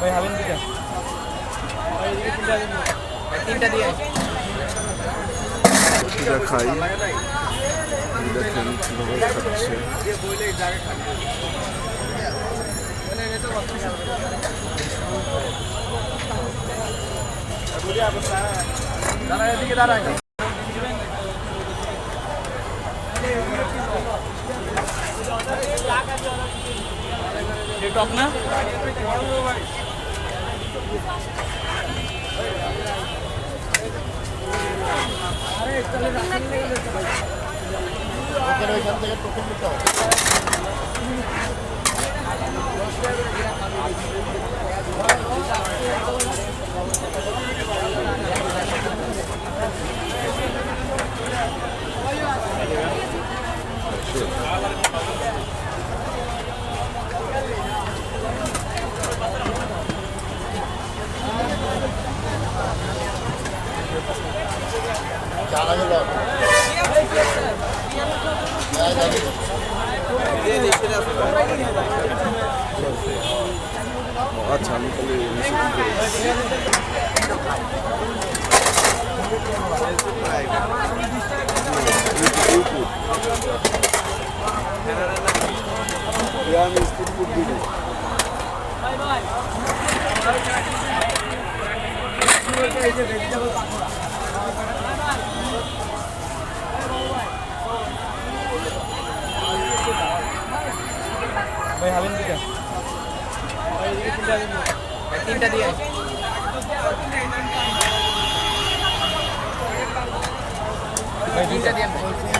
ভাই হালিম দিটা তিনটা দিয়ে এটা খাই এই দেখেন কীভাবে খাচ্ছে দাঁড়ায় এদিকে দাঁড়ায় টক না Jangan lupa ভাই হালিম দিটা তিনটা দিয়ে। তিনটা দিয়ে।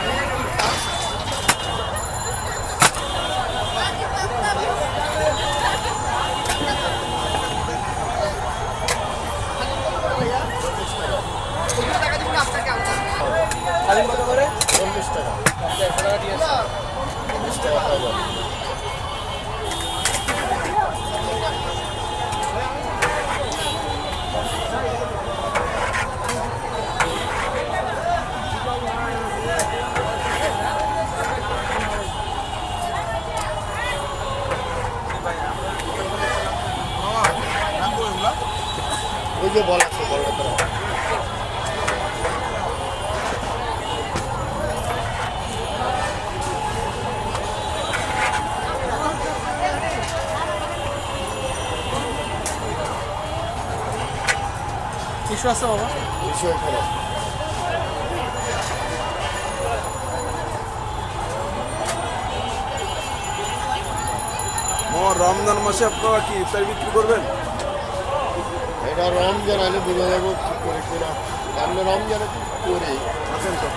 ওই যে বল আছে তোরা টিস্যু আছে বাবা? খারাপ মামা রমজান মাসে আপনারা কি ইফতার বিক্রি করবেন? এটা রমজান আলে বোঝা যাব ঠিক করে কিনা। আমরা রমজানে করে? আসেন তো।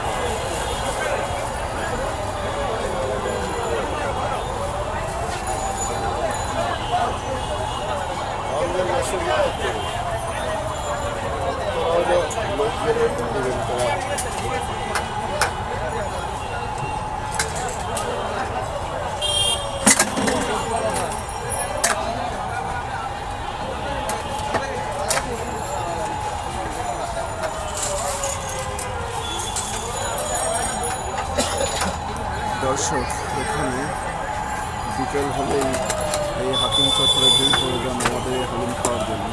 Thank মাসে দর্শক, এখানে বিকেল হলেই এই হাকিম চত্বরে ভিড় করে যান আমাদের হালিম খাওয়ার জন্য।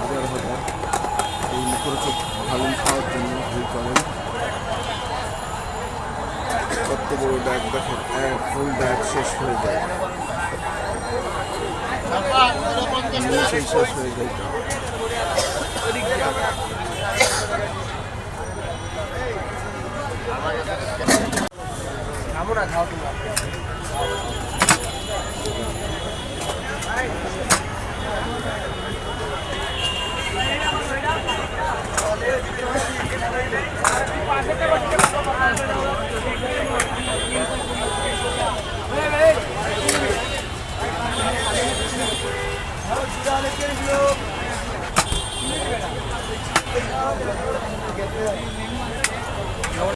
হাজার হাজার এই মুখরোচক হালিম খাওয়ার জন্য ভিড় করেন। কত বড় ব্যাগ দেখেন ফুল ব্যাগ শেষ হয়ে যায়। শেষ হয়ে যায়। না খাও তোমরা Hey, hey.